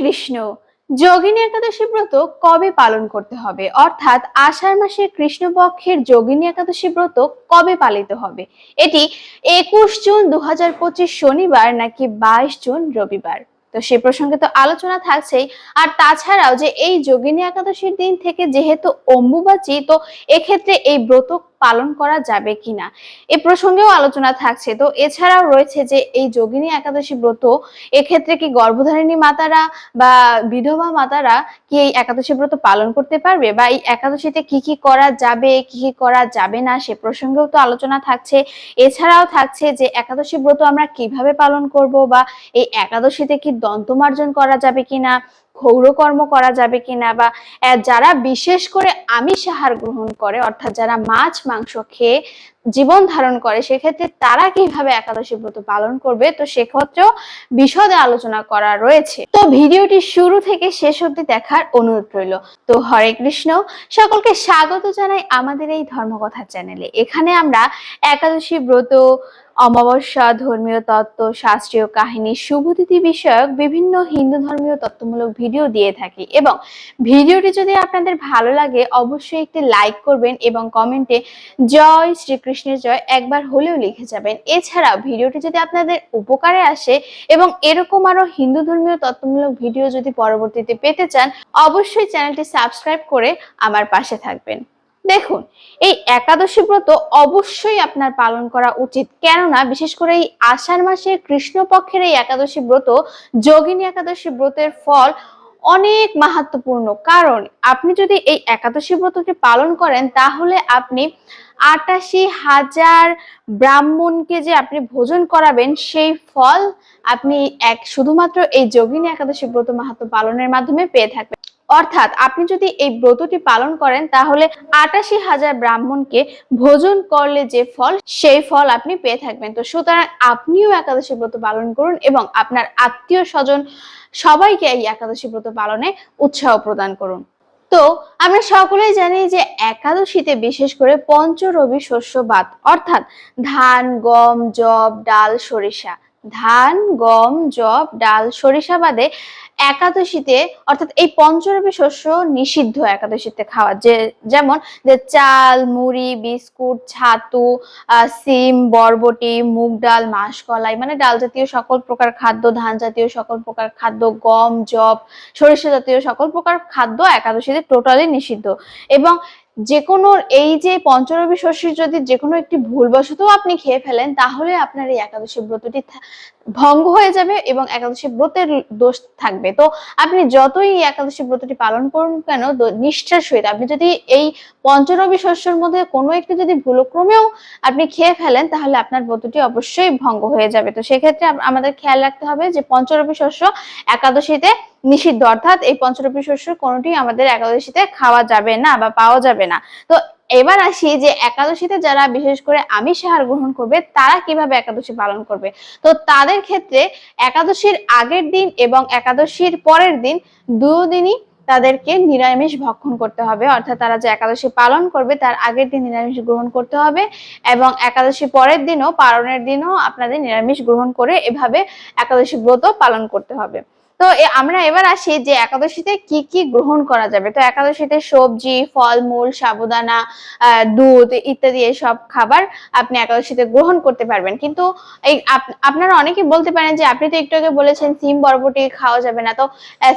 কৃষ্ণ। যোগিনী একাদশী ব্রত কবে পালন করতে হবে? অর্থাৎ আষাঢ় মাসের কৃষ্ণপক্ষের যোগিনী একাদশী ব্রত কবে পালিত হবে? এটি একুশ জুন দু হাজার পঁচিশ শনিবার নাকি বাইশ জুন রবিবার? তো সে প্রসঙ্গে তো আলোচনা থাকছেই আর তাছাড়াও যে এই যোগিনী একাদশীর দিন থেকে যেহেতু অম্বুবাচী, তো এক্ষেত্রে এই ব্রত পালন করা যাবে কিনা? এ প্রসঙ্গেও আলোচনা থাকছে। তো এছাড়াও রয়েছে যে এই যোগিনী একাদশী ব্রত, এক্ষেত্রে কি গর্ভধারিণী মাতারা বা বিধবা মাতারা কি এই একাদশী ব্রত পালন করতে পারবে? বা এই একাদশীতে কি কি করা যাবে, কি কি করা যাবে না, সে প্রসঙ্গেও তো আলোচনা থাকছে। এছাড়াও থাকছে যে একাদশী ব্রত আমরা কীভাবে পালন করব বা এই একাদশীতে কি দন্তমার্জন করা যাবে কিনা? ক্ষৌরকর্ম করা যাবে কিনা বা যারা বিশেষ করে আমিষ আহার গ্রহণ করে, অর্থাৎ যারা মাছ, মাংস খেয়ে জীবন ধারণ করে, সেক্ষেত্রে তারা কীভাবে একাদশী ব্রত পালন করবে? তো সেক্ষেত্রেও বিশদে আলোচনা করা রয়েছে। তো ভিডিওটি শুরু থেকে শেষ অব্দি দেখার অনুরোধ রইল। তো হরে কৃষ্ণ, সকলকে স্বাগত জানাই আমাদের এই ধর্মকথা চ্যানেলে। এখানে আমরা একাদশী ব্রত অমাবস্যা, ধর্মীয় তত্ত্ব, শাস্ত্রীয় কাহিনী শুভতিথি বিষয়ক বিভিন্ন হিন্দু ধর্মীয় তত্ত্বমূলক ভিডিও দিয়ে থাকি এবং ভিডিওটি যদি আপনাদের ভালো লাগে, অবশ্যই একটি লাইক করবেন এবং কমেন্টে জয় শ্রীকৃষ্ণের জয় একবার হলেও লিখে যাবেন। এছাড়াও ভিডিওটি যদি আপনাদের উপকারে আসে এবং এরকম আরও হিন্দু ধর্মীয় তত্ত্বমূলক ভিডিও যদি পরবর্তীতে পেতে চান, অবশ্যই চ্যানেলটি সাবস্ক্রাইব করে আমার পাশে থাকবেন। দেখুন, এই একাদশী ব্রত অবশ্যই আপনার পালন করা উচিত। কেননা, বিশেষ করে এই আষাঢ় মাসের কৃষ্ণপক্ষের এই একাদশী ব্রত, যোগিনী একাদশী ব্রতের ফল অনেক মাহাত্মপূর্ণ। কারণ, আপনি যদি এই একাদশী ব্রতটি পালন করেন, তাহলে আপনি আটাশি হাজার ব্রাহ্মণকে যে আপনি ভোজন করাবেন, সেই ফল আপনি এক, শুধুমাত্র এই যোগিনী একাদশী ব্রত মাহাত্ম পালনের মাধ্যমে পেয়ে থাকবেন। অর্থাৎ আপনি যদি এই ব্রতটি পালন করেন, তাহলে আটাশি হাজার ব্রাহ্মণকে ভোজন করলে যে ফল, সেই ফল আপনি পেয়ে থাকবেন। তো সুতরাং আপনিও একাদশী ব্রত পালন করুন এবং আপনার আত্মীয় স্বজন সবাইকে এই একাদশী ব্রত পালনে উৎসাহ প্রদান করুন। তো আমরা সকলেই জানি যে একাদশীতে বিশেষ করে পঞ্চরবি শস্য বাদ, অর্থাৎ ধান, গম জব ডাল, সরিষা। ধান, গম জব ডাল, সরিষা বাদে একাদশীতে, অর্থাৎ এই পঞ্চরবি শস্য নিষিদ্ধ একাদশীতে খাওয়া। যে, যেমন, যে চাল, মুড়ি, বিস্কুট, ছাতু সিম, বরবটি, মুগ ডাল, মাসকলাই মানে ডাল জাতীয় সকল প্রকার খাদ্য, ধান জাতীয় সকল প্রকার খাদ্য, গম জব সরিষা জাতীয় সকল প্রকার খাদ্য একাদশীতে টোটালি নিষিদ্ধ। এবং যে কোনো এই যে পঞ্চরবি শস্যের যদি যে কোনো একটি ভুলবশত আপনি খেয়ে ফেলেন, তাহলে আপনার এই একাদশী ব্রতটি ভঙ্গ হয়ে যাবে এবং একাদশী ব্রতের দোষ থাকবে। তো আপনি যতই একাদশী ব্রতটি পালন করুন কেন নিষ্ঠার সহিত আপনি যদি এই পঞ্চরবি শস্যের মধ্যে কোনো একটি যদি ভুলক্রমেও আপনি খেয়ে ফেলেন, তাহলে আপনার ব্রতটি অবশ্যই ভঙ্গ হয়ে যাবে। তো সেক্ষেত্রে আমাদের খেয়াল রাখতে হবে যে পঞ্চরবি শস্য একাদশীতে নিষিদ্ধ। অর্থাৎ এই পঞ্চরবি শস্য কোনোটি আমাদের একাদশীতে খাওয়া যাবে না বা পাওয়া যাবে না। তো এবার আসি যে একাদশীতে যারা বিশেষ করে আমিষ আহার গ্রহণ করবে, তারা কীভাবে একাদশী পালন করবে? তো তাদের ক্ষেত্রে একাদশীর আগের দিন এবং একাদশীর পরের দিন দুদিনই তাদেরকে নিরামিষ ভক্ষণ করতে হবে। অর্থাৎ তারা যে একাদশী পালন করবে, তার আগের দিন নিরামিষ গ্রহণ করতে হবে এবং একাদশী পরের দিনও, পালনের দিনও আপনাদের নিরামিষ গ্রহণ করে এভাবে একাদশী ব্রত পালন করতে হবে। তো আমরা এবার আসি যে একাদশীতে কি কি গ্রহণ করা যাবে। তো একাদশীতে সবজি, ফলমূল, সাবুদানা দুধ ইত্যাদি এসব খাবার আপনি একাদশীতে গ্রহণ করতে পারবেন। কিন্তু এই আপনারা অনেকে বলতে পারেন যে, আপনি তো একটু আগে বলেছেন সিম বরবটি খাওয়া যাবে না। তো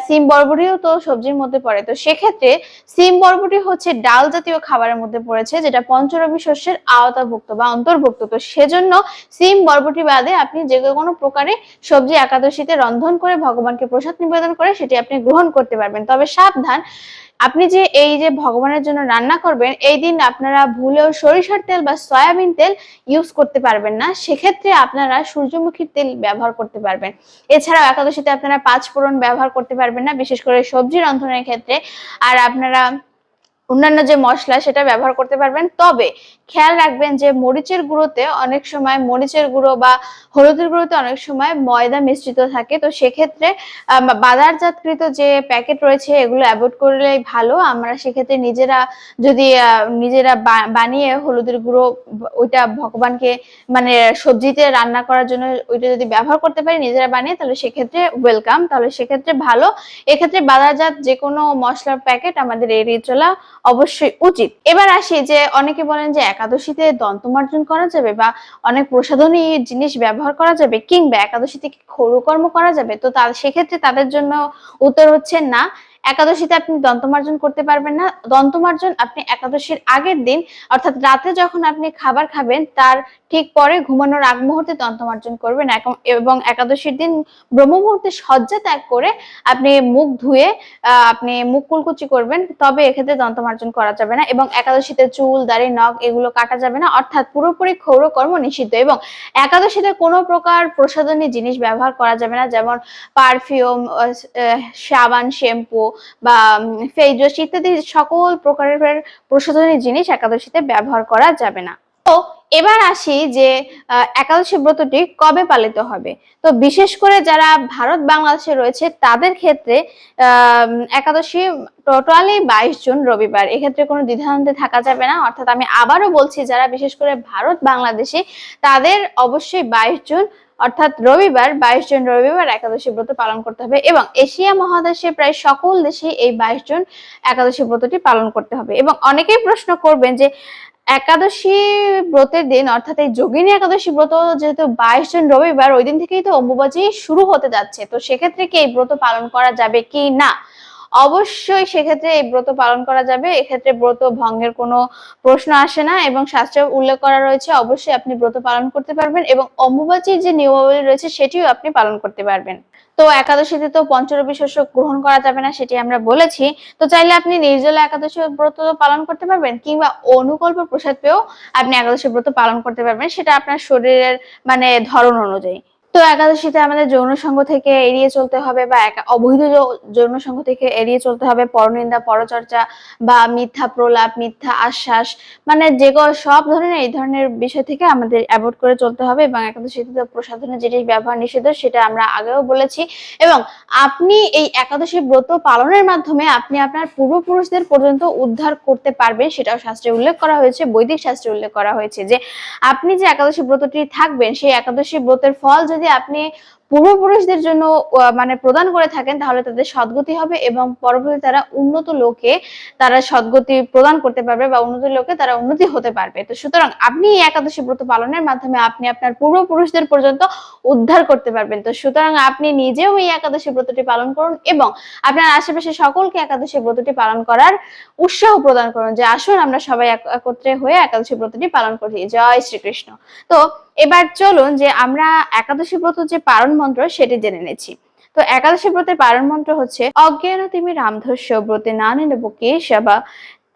সিম বরবটিও তো সবজির মধ্যে পড়ে। তো সেক্ষেত্রে সিম বরবটি হচ্ছে ডাল জাতীয় খাবারের মধ্যে পড়েছে, যেটা পঞ্চরবি শস্যের আওতাভুক্ত বা অন্তর্ভুক্ত। তো সেজন্য সিম বরবটি বাদে আপনি যে কোনো প্রকারে সবজি একাদশীতে রন্ধন করে ভগবানকে প্রসাদ নিবেদন করে সেটি আপনি গ্রহণ করতে পারবেন। তবে সাবধান, আপনি যে এই যে ভগবানের জন্য রান্না করবেন, এই দিন আপনারা ভুলেও সরিষার তেল বা সয়াবিন তেল ইউজ করতে পারবেন না। সেক্ষেত্রে আপনারা সূর্যমুখীর তেল ব্যবহার করতে পারবেন। এছাড়াও একাদশীতে আপনারা পাঁচ ফোড়ন ব্যবহার করতে পারবেন না, বিশেষ করে সবজি রন্ধনের ক্ষেত্রে। আর আপনারা অন্যান্য যে মশলা সেটা ব্যবহার করতে পারবেন। তবে খেয়াল রাখবেন যে মরিচের গুঁড়োতে অনেক সময় মরিচের গুঁড়ো বা হলুদের গুঁড়োতে অনেক সময় ময়দা মিশ্রিত থাকে। তো সেক্ষেত্রে বাজারজাতকৃত যে প্যাকেট রয়েছে এগুলো অ্যাভয়েড করলেই ভালো। আমরা সেক্ষেত্রে নিজেরা যদি নিজেরা বানিয়ে হলুদের গুঁড়ো ওইটা ভগবানকে মানে সবজিতে রান্না করার জন্য ওইটা যদি ব্যবহার করতে পারি, নিজেরা বানিয়ে তাহলে সেক্ষেত্রে ওয়েলকাম। তাহলে সেক্ষেত্রে ভালো। এক্ষেত্রে বাজারজাত যে কোনো মশলার প্যাকেট আমাদের এড়িয়ে চলা অবশ্যই উচিত। এবার আসি যে, অনেকে বলেন যে একাদশীতে দন্তমার্জন করা যাবে বা অনেক প্রসাধনী জিনিস ব্যবহার করা যাবে কিংবা একাদশীতে কি খরুকর্ম করা যাবে, তো তার সেক্ষেত্রে তাদের জন্য উত্তর হচ্ছে না। একাদশীতে আপনি দন্তমার্জন করতে পারবেন না। দন্তমার্জন আপনি একাদশীর আগের দিন, অর্থাৎ রাতে যখন আপনি খাবার খাবেন, তার ঠিক পরে ঘুমানোর আগ মুহূর্তে দন্তমার্জন করবেন। এবং একাদশীর দিন ব্রহ্ম মুহূর্তে শয্যা ত্যাগ করে আপনি মুখ ধুয়ে আপনি মুখ কুলকুচি করবেন, তবে এক্ষেত্রে দন্তমার্জন করা যাবে না এবং একাদশীতে চুল, দাড়ি, নখ এগুলো কাটা যাবে না। অর্থাৎ পুরোপুরি ক্ষৌর কর্ম নিষিদ্ধ এবং একাদশীতে কোনো প্রকার প্রসাধনী জিনিস ব্যবহার করা যাবে না। যেমন পারফিউম সাবান, শ্যাম্পু বা ফেস ওয়াশ ইত্যাদি সকল প্রকারের প্রসাধনী জিনিস একাদশীতে ব্যবহার করা যাবে না। তো এবার আসি যে একাদশী ব্রতটি কবে পালিত হবে? তো বিশেষ করে যারা ভারত বাংলাদেশে রয়েছে, তাদের ক্ষেত্রে একাদশী টোটালি বাইশ জুন রবিবার। এক্ষেত্রে কোনো দ্বিধান্তে থাকা যাবে না। অর্থাৎ আমি আবারও বলছি, যারা বিশেষ করে ভারত বাংলাদেশে, তাদের অবশ্যই বাইশ জুন অর্থাৎ রবিবার, বাইশ জুন রবিবার একাদশী ব্রত পালন করতে হবে এবং এশিয়া মহাদেশে প্রায় সকল দেশে এই বাইশ জুন একাদশী ব্রতটি পালন করতে হবে। এবং অনেকেই প্রশ্ন করবেন যে একাদশী ব্রতের দিন, অর্থাৎ এই যোগিনী একাদশী ব্রত যেহেতু বাইশ জন রবিবার, ওই দিন থেকেই তো অম্বুবাচী শুরু হতে যাচ্ছে। তো সেক্ষেত্রে কি এই ব্রত পালন করা যাবে কি না? অবশ্যই সেক্ষেত্রে এই ব্রত পালন করা যাবে। এক্ষেত্রে ব্রত ভঙ্গের কোনো প্রশ্ন আসে না এবং শাস্ত্রে উল্লেখ করা রয়েছে, অবশ্যই আপনি ব্রত পালন করতে পারবেন এবং অম্বুবাচীর যে নিয়মাবলী রয়েছে সেটিও আপনি পালন করতে পারবেন। তো একাদশীতে তো পঞ্চরবি শস্য গ্রহণ করা যাবে না সেটি আমরা বলেছি। তো চাইলে আপনি নির্জলা একাদশী ব্রত পালন করতে পারবেন কিংবা অনুকল্প প্রসাদ পেয়েও আপনি একাদশী ব্রত পালন করতে পারবেন। সেটা আপনার শরীরের মানে ধরন অনুযায়ী। তো একাদশীতে আমাদের যৌন সঙ্গ থেকে এড়িয়ে চলতে হবে বা অবৈধ যৌন সঙ্গ থেকে এড়িয়ে চলতে হবে। পরনিন্দা, পরচর্চা বা মিথ্যা প্রলাপ, মিথ্যা আশ্বাস মানে যে সব ধরনের এই ধরনের বিষয় থেকে আমাদের অ্যাভয়েড করে চলতে হবে এবং একাদশীতে তো প্রসাধনের জিনিস ব্যবহার নিষিদ্ধ, সেটা আমরা আগেও বলেছি। এবং আপনি এই একাদশী ব্রত পালনের মাধ্যমে আপনি আপনার পূর্বপুরুষদের পর্যন্ত উদ্ধার করতে পারবেন, সেটাও শাস্ত্রে উল্লেখ করা হয়েছে, বৈদিক শাস্ত্রে উল্লেখ করা হয়েছে যে আপনি যে একাদশী ব্রতটি থাকবেন, সেই একাদশী ব্রতের ফল যদি আপনি পূর্বপুরুষদের জন্য মানে প্রদান করে থাকেন, তাহলে তাদের সদ্গতি হবে এবং পরবর্তী তারা উন্নত লোকে তারা সদ্গতি প্রদান করতে পারবে বা উন্নত লোকে তারা উন্নতি হতে পারবে। তো সুতরাং আপনি এই একাদশী ব্রত পালনের মাধ্যমে আপনি আপনার পূর্বপুরুষদের পর্যন্ত উদ্ধার করতে পারবেন। তো সুতরাং আপনি নিজেও এই একাদশী ব্রতটি পালন করুন এবং আপনার আশেপাশে সকলকে একাদশী ব্রতটি পালন করার উৎসাহ প্রদান করুন যে আসুন আমরা সবাই একত্রে হয়ে একাদশী ব্রতটি পালন করি। জয় শ্রীকৃষ্ণ। তো এবার চলুন যে আমরা একাদশী ব্রত যে পারণ মন্ত্র সেটি জেনে নেছি তো একাদশী ব্রতের পারণ মন্ত্র হচ্ছে, অজ্ঞান তিমি রামধস্য ব্রতে না নিলে বুকে সেবা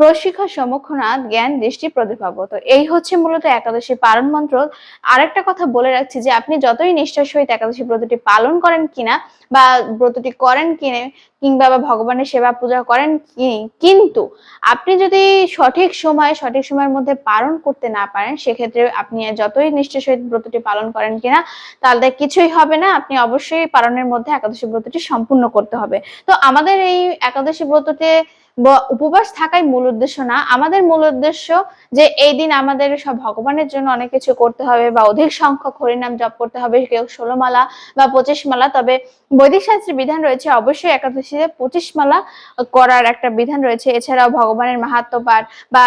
প্রশিক্ষা সমক্ষনাথ জ্ঞান, দৃষ্টি, প্রতিভাব। তো এই হচ্ছে মূলত একাদশী পালন মন্ত্র। আরেকটা কথা বলে রাখছি যে, আপনি যতই নিষ্ঠার সহিত একাদশী ব্রতটি পালন করেন কিনা বা ব্রতটি করেন কিনে কিংবা বা ভগবানের সেবা পূজা করেন কিন্তু আপনি যদি সঠিক সময়, সঠিক সময়ের মধ্যে পালন করতে না পারেন, সেক্ষেত্রে আপনি যতই নিষ্ঠার সহিত ব্রতটি পালন করেন কিনা তাহলে কিছুই হবে না। আপনি অবশ্যই পালনের মধ্যে একাদশী ব্রতটি সম্পূর্ণ করতে হবে। তো আমাদের এই একাদশী ব্রততে উপবাস থাকাই মূল উদ্দেশ্য না। আমাদের মূল উদ্দেশ্য যে এই দিন আমাদের সব ভগবানের জন্য অনেক কিছু করতে হবে বা অধিক সংখ্যক হরিনাম জপ করতে হবে, কেউ ষোলো মালা বা পঁচিশ মালা। তবে বৈদিক শাস্ত্রের বিধান রয়েছে অবশ্যই একাদশীতে পঁচিশ মালা করার একটা বিধান রয়েছে। এছাড়াও ভগবানের মাহাত্ম পাঠ বা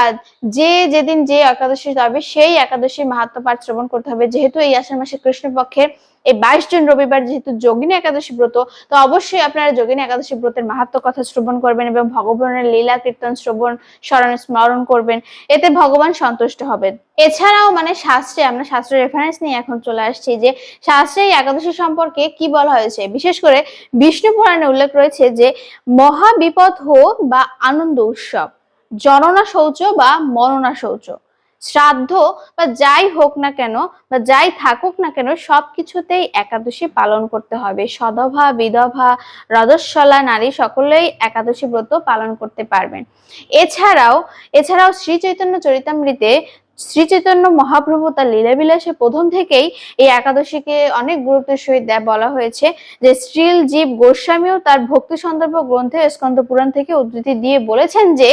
যে যেদিন যে একাদশী যাবে, সেই একাদশীর মাহাত্ম পাঠ শ্রবণ করতে হবে। যেহেতু এই আষাঢ় মাসে কৃষ্ণপক্ষের এই বাইশ জুন রবিবার যেহেতু যোগিনী একাদশী ব্রত, তো অবশ্যই আপনারা যোগিনী একাদশী ব্রতের মাহাত্ম কথা শ্রবণ করবেন এবং ভগবানের লীলা কীর্তন শ্রবণ, স্মরণ স্মরণ করবেন। এতে ভগবান সন্তুষ্ট হবেন। এছাড়াও মানে শাস্ত্রে, আমরা শাস্ত্রের রেফারেন্স নিয়ে এখন চলে আসছি যে শাস্ত্রে এই একাদশী সম্পর্কে কি বলা হয়েছে? বিশেষ করে বিষ্ণু পুরাণে উল্লেখ রয়েছে যে মহাবিপদ হোক বা আনন্দ উৎসব, জননা শৌচ বা মরণা শৌচ। শ্রাদ্ধ বা যাই হোক না কেন বা যাই থাকুক না কেন সব কিছুতেই একাদশী পালন করতে হবে। সদভা বিধবা রদস্বলা, নারী সকলেই একাদশী ব্রত পালন করতে পারবেন। এছাড়াও এছাড়াও শ্রী চৈতন্য চরিতামৃতে শ্রী চৈতন্য মহাপ্রভু তার লীলাবিলাসে প্রথম থেকেই এই একাদশীকে অনেক গুরুত্বের সহিত বলা হয়েছে যে শ্রীল জীব গোস্বামীও তার ভক্তি সন্দর্ভ গ্রন্থে স্কন্দ পুরাণ থেকে উদ্ধৃতি দিয়ে বলেছেন যে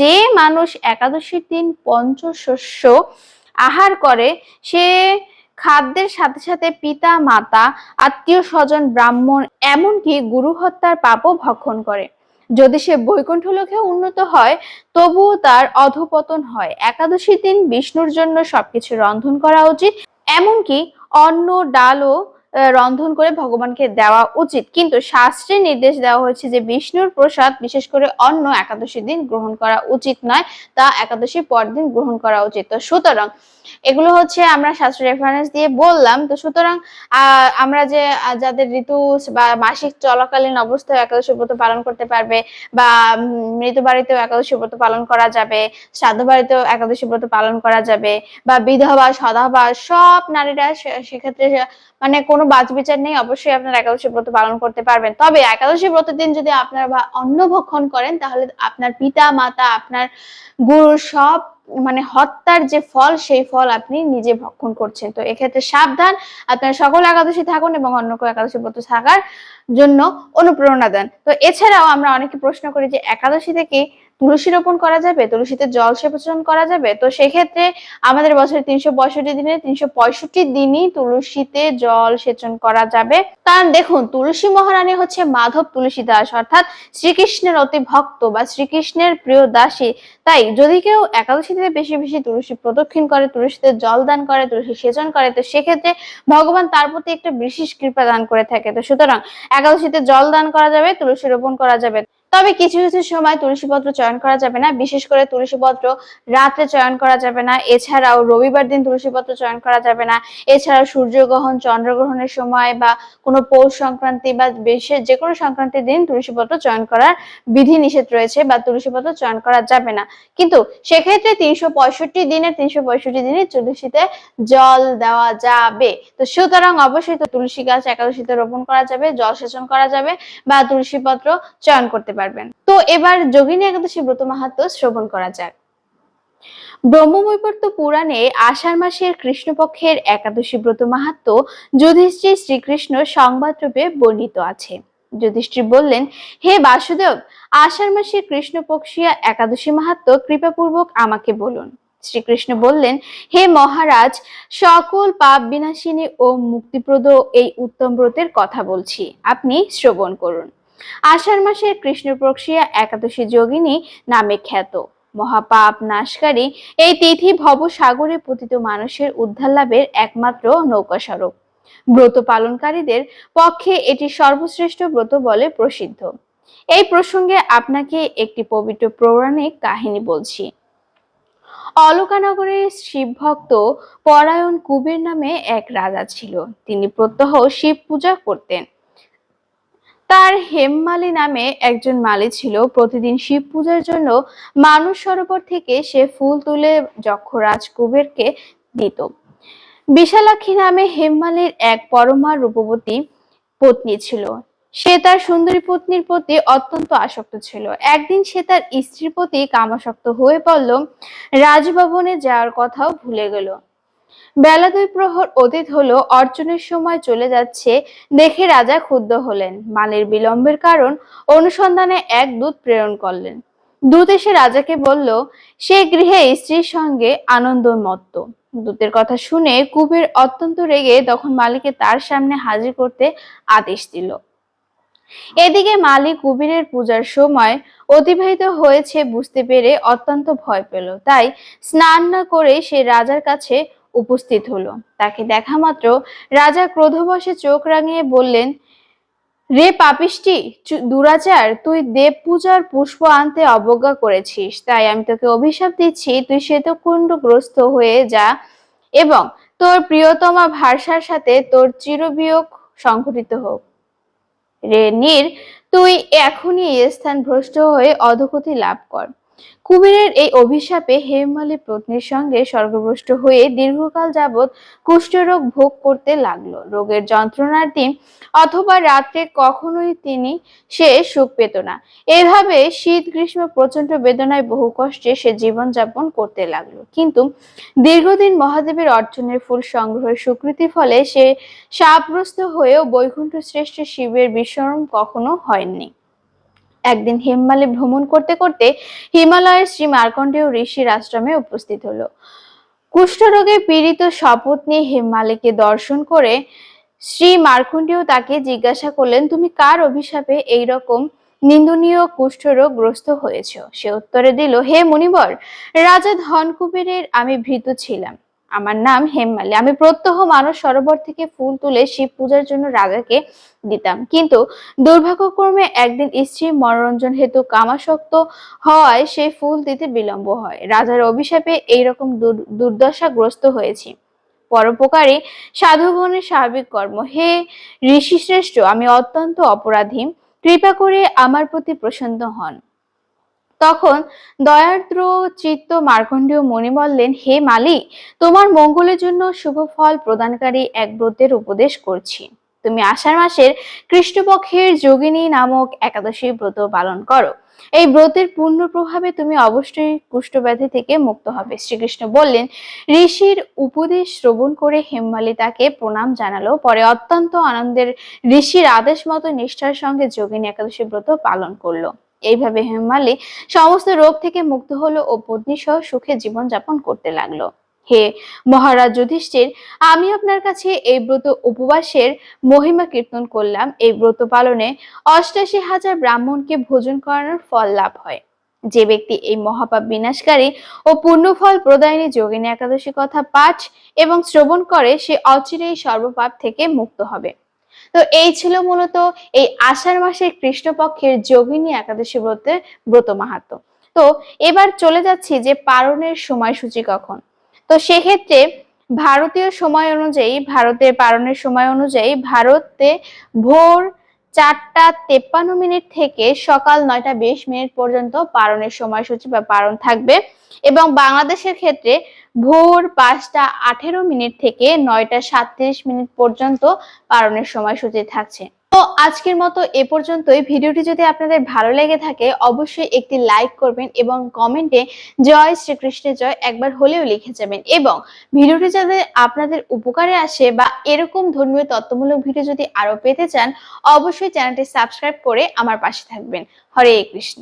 যে মানুষ একাদশীর দিন পঞ্চশস্য আহার করে, সে খাদ্যের সাথে সাথে পিতা, মাতা, আত্মীয় স্বজন, ব্রাহ্মণ, এমনকি গুরু হত্যার পাপও ভক্ষণ করে। যদি সে বৈকুণ্ঠ লোকে উন্নত হয়, তবুও তার অধপতন হয়। একাদশী দিন বিষ্ণুর জন্য সবকিছু রন্ধন করা উচিত। এমনকি অন্ন, ডালও রন্ধন করে ভগবানকে দেওয়া উচিত। কিন্তু শাস্ত্রে নির্দেশ দেওয়া হয়েছে যে বিষ্ণুর প্রসাদ, বিশেষ করে অন্ন, একাদশীর দিন গ্রহণ করা উচিত নয়, তা একাদশীর পরদিন গ্রহণ করা উচিত। তো সুতরাং, এগুলো হচ্ছে আমরা শাস্ত্র রেফারেন্স দিয়ে বললাম। তো সুতরাং আমরা যে যাদের ঋতু বা মাসিক চলাকালীন অবস্থায় একাদশী ব্রত পালন করতে পারবে বা মৃত বাড়িতেও একাদশী ব্রত পালন করা যাবে, শ্রাদ্ধ বাড়িতেও একাদশী ব্রত পালন করা যাবে বা বিধবা, সদাবা সব নারীরা সেক্ষেত্রে মানে কোনো বাজ বিচার নেই, অবশ্যই আপনারা একাদশী ব্রত পালন করতে পারবেন। তবে একাদশী ব্রতের দিন যদি আপনারা বা অন্ন ভক্ষণ করেন, তাহলে আপনার পিতা, মাতা, আপনার গুরু সব মানে হত্যার যে ফল, সেই ফল আপনি নিজে ভক্ষণ করছেন। তো এক্ষেত্রে সাবধান, আপনারা সকল একাদশী থাকুন এবং অন্য কেউ একাদশী ব্রত থাকার জন্য অনুপ্রেরণা দেন। তো এছাড়াও আমরা অনেকে প্রশ্ন করি যে একাদশী কি তুলসী রোপণ করা যাবে, তুলসীতে জল সেচন করা যাবে। তো সেক্ষেত্রে আমাদের বছরে তিনশো পঁয়ষট্টি দিনে তিনশো পঁয়ষট্টি দিনই তুলসীতে জল সেচন করা যাবে। কারণ দেখুন, তুলসী মহারানী হচ্ছে মাধব তুলসী দাস অর্থাৎ শ্রীকৃষ্ণের অতি ভক্ত বা শ্রীকৃষ্ণের প্রিয় দাসী। তাই যদি কেউ একাদশীতে বেশি বেশি তুলসী প্রদক্ষিণ করে, তুলসীতে জল দান করে, তুলসী সেচন করে, তো সেক্ষেত্রে ভগবান তার প্রতি একটা বিশেষ কৃপা দান করে থাকে। তো সুতরাং একাদশীতে জল দান করা যাবে তুলসী রোপণ করা যাবে। তবে কিছু কিছু সময় তুলসী পত্র চয়ন করা যাবে না। বিশেষ করে তুলসী পত্র রাত্রে চয়ন করা যাবে না। এছাড়াও রবিবার দিন তুলসী পত্র চয়ন করা যাবে না। এছাড়াও সূর্যগ্রহণ, চন্দ্রগ্রহণের সময় বা কোনো পৌষ সংক্রান্তি বা বিশেষ যে কোনো সংক্রান্তির দিন তুলসী পত্র চয়ন করার বিধি নিষেধ রয়েছে বা তুলসী পত্র চয়ন করা যাবে না। কিন্তু সেক্ষেত্রে তিনশো পঁয়ষট্টি দিনে, তিনশো পঁয়ষট্টি দিনে তুলসীতে জল দেওয়া যাবে। তো সুতরাং অবশ্যই তো তুলসী গাছ একাদশীতে রোপণ করা যাবে, জল সেচন করা যাবে বা তুলসী পত্র চয়ন করতে পারবেন। তো এবার যোগিনী একাদশী ব্রত মাহাত্ম শ্রবণ করা যাক। ব্রহ্মবৈবর্ত পুরাণে আষাঢ় মাসের কৃষ্ণপক্ষের একাদশী ব্রত মাহাত্ম যুধিষ্ঠির শ্রীকৃষ্ণ সংবাদ রূপে বর্ণিত আছে। যুধিষ্ঠির বললেন, হে বাসুদেব, আষাঢ় মাসের কৃষ্ণপক্ষিয়া একাদশী মাহাত্ম কৃপাপূর্বক আমাকে বলুন। শ্রীকৃষ্ণ বললেন, হে মহারাজ, সকল পাপ বিনাশিনী ও মুক্তিপ্রদ এই উত্তম ব্রতের কথা বলছি। আপনি শ্রবণ করুন। আষাঢ় মাসের কৃষ্ণপক্ষিয়া একাদশী যোগিনী নামে খ্যাত। মহাপাপ নাশকারী এই তিথি ভবসাগরে পতিত মানুষের উদ্ধার লাভের একমাত্র নৌকা স্বরূপ ব্রত পালনকারীদের পক্ষে এটি সর্বশ্রেষ্ঠ ব্রত বলে প্রসিদ্ধ। এই প্রসঙ্গে আপনাকে একটি পবিত্র পৌরাণিক কাহিনী বলছি। অলকানগরের শিবভক্ত পরায়ণ কুবের নামে এক রাজা ছিল। তিনি প্রত্যহ শিব পূজা করতেন। তার হেমমালি নামে একজন মালি ছিল। প্রতিদিন শিব পূজার জন্য মানুষ সরোবর থেকে সে ফুল তুলে যক্ষরাজ কুবেরকে দিত। বিশালাক্ষী নামে হেমমালির এক পরমা রূপবতী পত্নী ছিল। সে তার সুন্দরী পত্নীর প্রতি অত্যন্ত আসক্ত ছিল। একদিন সে তার স্ত্রীর প্রতি কামাসক্ত হয়ে পড়ল। রাজভবনে যাওয়ার কথাও ভুলে গেল। বেলা দুই প্রহর অতীত হলো, অর্জনের সময় চলে যাচ্ছে দেখে রাজা ক্ষুব্ধ হলেন। মালের বিলম্বের কারণ অনুসন্ধানে এক দূত প্রেরণ করলেন। দূত এসে রাজাকে বলল, সে গৃহে স্ত্রীর সঙ্গে আনন্দ মত্ত দূতের কথা শুনে কুবের অত্যন্ত রেগে তখন মালিকে তার সামনে হাজির করতে আদেশ দিল। এদিকে মালিক কুবিরের পূজার সময় অতিবাহিত হয়েছে বুঝতে পেরে অত্যন্ত ভয় পেল। তাই স্নান না করে সে রাজার কাছে উপস্থিত হলো। তাকে দেখা মাত্র রাজা ক্রোধবশে চোখ রাঙিয়ে বললেন, রে পাপিষ্টি দুরাচার, তুই দেব পূজার পুষ্প আনতে অবজ্ঞা করেছিস। তাই আমি তোকে অভিশাপ দিচ্ছি, তুই শ্বেতকুণ্ডগ্রস্ত হয়ে যা এবং তোর প্রিয়তমা ভাষার সাথে তোর চিরবিয়োগ সংঘটিত হোক। রে নীর, তুই এখনই স্থান ভ্রষ্ট হয়ে অধোগতি লাভ কর। কুবেরের এই অভিশাপে হেমমালী পত্নীর সঙ্গে স্বর্গভ্রষ্ট হয়ে দীর্ঘকাল যাবৎ কুষ্ঠরোগ ভোগ করতে লাগল। রোগের যন্ত্রণার দিন অথবা রাত্রে কখনোই তিনি সে সুখ পেত না। এভাবে শীত, গ্রীষ্ম প্রচণ্ড বেদনায় বহু কষ্টে সে জীবনযাপন করতে লাগল। কিন্তু দীর্ঘদিন মহাদেবের অর্জনের ফুল সংগ্রহের স্বীকৃতির ফলে সে শাপগ্রস্ত হয়েও বৈকুণ্ঠ শ্রেষ্ঠ শিবের বিস্মরণ কখনো হয়নি। একদিন হেমমালে ভ্রমণ করতে করতে হিমালয়ের শ্রী মার্কণ্ডেয় ঋষির আশ্রমে উপস্থিত হলো। কুষ্ঠরোগে পীড়িত শপথ নিয়ে হেমমালিকে দর্শন করে শ্রী মার্কণ্ডেয় তাকে জিজ্ঞাসা করলেন, তুমি কার অভিশাপে এই রকম নিন্দনীয় কুষ্ঠরোগ গ্রস্ত হয়েছ? সে উত্তরে দিল, হে মুনিবর, রাজা ধনকুবেরের আমি ভীত ছিলাম। আমার নাম হেমমালি। আমি প্রত্যহ মানস সরোবর থেকে ফুল তুলে শিব পূজার জন্য রাজাকে দিতাম। কিন্তু দুর্ভাগ্যক্রমে একদিন স্ত্রী মনোরঞ্জন হেতু কামাসক্ত হওয়ায় সেই ফুল দিতে বিলম্ব হয়। রাজার অভিশাপে এইরকম দুর- দুর্দশাগ্রস্ত হয়েছি। পরোপকারী সাধুগণের স্বাভাবিক কর্ম। হে ঋষি শ্রেষ্ঠ আমি অত্যন্ত অপরাধী। কৃপা করে আমার প্রতি প্রসন্ন হন। তখন দয়ার্দ্র চিত্ত মার্কণ্ডেয় মণি বললেন, হে মালি তোমার মঙ্গলের জন্য শুভ ফল প্রদানকারী এক ব্রতের উপদেশ করছি। তুমি আষাঢ় মাসের কৃষ্ণপক্ষের যোগিনী নামক একাদশী ব্রত পালন করো। এই ব্রতের পূর্ণ প্রভাবে তুমি অবশ্যই কুষ্ঠব্যাধি থেকে মুক্ত হবে। শ্রীকৃষ্ণ বললেন, ঋষির উপদেশ শ্রবণ করে হেমমালি তাকে প্রণাম জানালো। পরে অত্যন্ত আনন্দের ঋষির আদেশ মতো নিষ্ঠার সঙ্গে যোগিনী একাদশী ব্রত পালন করল। এইভাবে হেমমালি সমস্ত রোগ থেকে মুক্ত হলো ও পত্নী সহ সুখে জীবন যাপন করতে লাগল। হে মহারাজ যুধিষ্ঠির, আমি আপনার কাছে এই ব্রত উপবাসের মহিমা কীর্তন করলাম। এই ব্রত পালনে অষ্টাশি হাজার ব্রাহ্মণকে ভোজন করানোর ফল লাভ হয়। যে ব্যক্তি এই মহাপাপ বিনাশকারী ও পুণ্যফল প্রদায়নী যোগিনী একাদশী কথা পাঠ এবং শ্রবণ করে, সে অচিরেই সর্বপাপ থেকে মুক্ত হবে। তো এই ছিল মূলত এই আষাঢ় মাসের কৃষ্ণপক্ষের যোগিনী একাদশী ব্রতের ব্রত মাহাত্ম। তো এবার চলে যাচ্ছি যে পারণের সময়সূচি কখন। তো সেক্ষেত্রে ভারতীয় সময় অনুযায়ী, ভারতের পারণের সময় অনুযায়ী ভারতে ভোর চারটা তেপ্পান্ন মিনিট থেকে সকাল নয়টা বিশ মিনিট পর্যন্ত পালনের সময়সূচি বা পালন থাকবে। এবং বাংলাদেশের ক্ষেত্রে ভোর পাঁচটা আঠেরো মিনিট থেকে নয়টা সাতত্রিশ মিনিট পর্যন্ত পালনের সময়সূচি থাকছে। তো আজকের মতো এ পর্যন্তই। ভিডিওটি যদি আপনাদের ভালো লেগে থাকে, অবশ্যই একটি লাইক করবেন এবং কমেন্টে জয় শ্রীকৃষ্ণের জয় একবার হলেও লিখে যাবেন। এবং ভিডিওটি যাতে আপনাদের উপকারে আসে বা এরকম ধর্মীয় তত্ত্বমূলক ভিডিও যদি আরও পেতে চান, অবশ্যই চ্যানেলটি সাবস্ক্রাইব করে আমার পাশে থাকবেন। হরে কৃষ্ণ।